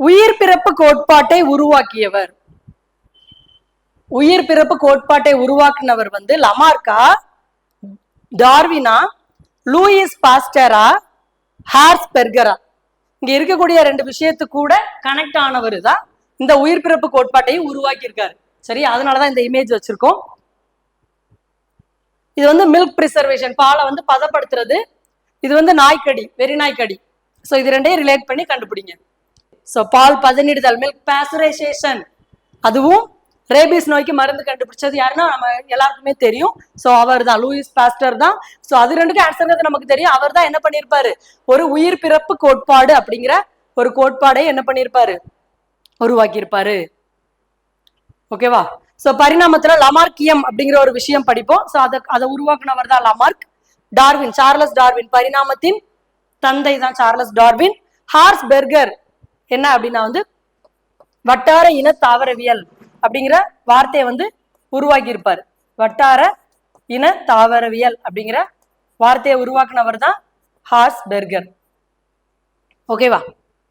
உயிர் பிறப்பு கோட்பாட்டை உருவாக்கியவர். உயிர் பிறப்பு கோட்பாட்டை உருவாக்குனவர் வந்து லமார்க்கா டார்வினா லூயிஸ் பாஸ்டரா ஹார்ஸ் பெர்கரா. இங்க இருக்கக்கூடிய ரெண்டு விஷயத்து கூட கனெக்ட் ஆனவர் தான் இந்த உயிர் பிறப்பு கோட்பாட்டையும் உருவாக்கியிருக்காரு. சரி அதனாலதான் இந்த இமேஜ் வச்சிருக்கோம். இது வந்து மில்க் ப்ரிசர்வேஷன் பாலை வந்து பதப்படுத்துறது. இது வந்து நாய்க்கடி வெறி நாய்க்கடி. ஸோ இது ரெண்டையும் ரிலேட் பண்ணி கண்டுபிடிங்க. ஸோ பால் பதனிடுதல் மில்க் பேசுரைசேஷன் அதுவும் ரேபிஸ் நோய்க்கு மருந்து கண்டுபிடிச்சது யாருன்னா நம்ம எல்லாருக்குமே தெரியும். ஸோ அவர் தான் லூயிஸ் பாஸ்டர் தான். ஸோ அது ரெண்டுக்கும் ஆன்சர்ங்கிறது நமக்கு தெரியும். அவர் தான் என்ன பண்ணியிருப்பாரு? ஒரு உயிர் பிறப்பு கோட்பாடு அப்படிங்கிற ஒரு கோட்பாடை என்ன பண்ணியிருப்பாரு? உருவாக்கியிருப்பாரு. ஓகேவா ஸோ பரிணாமத்தில் லமார்க்கியம் அப்படிங்கிற ஒரு விஷயம் படிப்போம். ஸோ அதை அதை உருவாக்குனவர் தான் லமார்க் டார்வின் சார்லஸ் டார்வின் பரிணாமத்தின் தந்தை தான் சார்லஸ் டார்வின் ஹார்ஸ் பெர்கர் என்ன அப்படின்னா வந்து வட்டார இன தாவரவியல் அப்படிங்கிற வார்த்தையை வந்து உருவாக்கி இருப்பார் வட்டார இன தாவரவியல் அப்படிங்கிற வார்த்தையை உருவாக்குனவர் தான் ஹார்ஸ் பெர்கர் ஓகேவா?